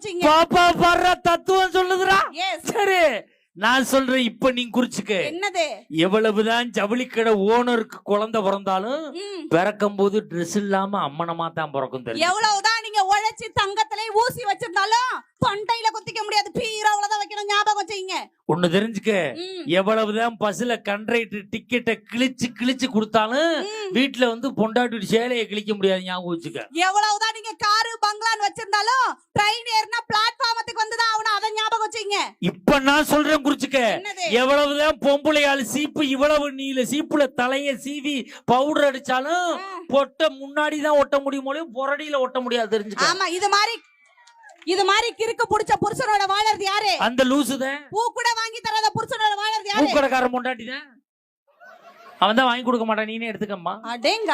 கோச்சிங்க பாப்பா வர்ற தத்துவம் சொல்லுதுடா. சரி நான் சொல்றேன் இப்ப நீ குறிச்சுக்க. என்னது? எவ்வளவுதான் ஜவுளி கடை ஓனருக்கு குழந்தை பிறந்தாலும் பிறக்கும் போது ட்ரெஸ் இல்லாம அம்மனமா தான் பிறக்கும் தெரியும்? எவ்வளவுதான் நீங்க உழைச்சி தங்கத்திலே ஊசி வச்சிருந்தாலும் தொண்டையில குத்திக்க முடியாது. பீரோவில அவ்வளவுதான் வைக்கணும் ஞாபகம் செய்யுங்க ஒண்ணு தெரிஞ்சுக்க. எவ்வளவுதான் பஸ்ல கண்ட்ரைட்டு டிக்கெட்டை கிழிச்சு கிழிச்சு கொடுத்தாலும் வீட்டுல வந்து பொண்டாட்டி சேலையை கிழிக்க முடியாது ஞாபகம் வச்சுக்க. எவ்வளவுதான் நீங்க காரு வச்சுங்க இப்ப நான் சொல்றேன் குறிச்சுக்க. எவ்வளவுதான் பொம்பளையாள் சீப்பு இவ்வளவு நீல சீப்புல தலைய சீவி பவுடர் அடிச்சாலும் பொட்ட முன்னாடி தான் ஒட்ட முடியுமோ புரடியில ஒட்ட முடியாது தெரிஞ்சுக்க. ஆமா இது மாதிரி இது மாதிரி கிறுக்கு புடிச்ச புருஷனோட வாழறது யாரு? அந்த லூசு தான் பூ கூட வாங்கி தராத புருஷனோட வாழறது யாரு? பூக்கடைக்காரன் பொண்டாட்டி தான் அவன் தான் வாங்கி கொடுக்க மாட்டான் நீனே எடுத்துக்கம்மா. அடேங்க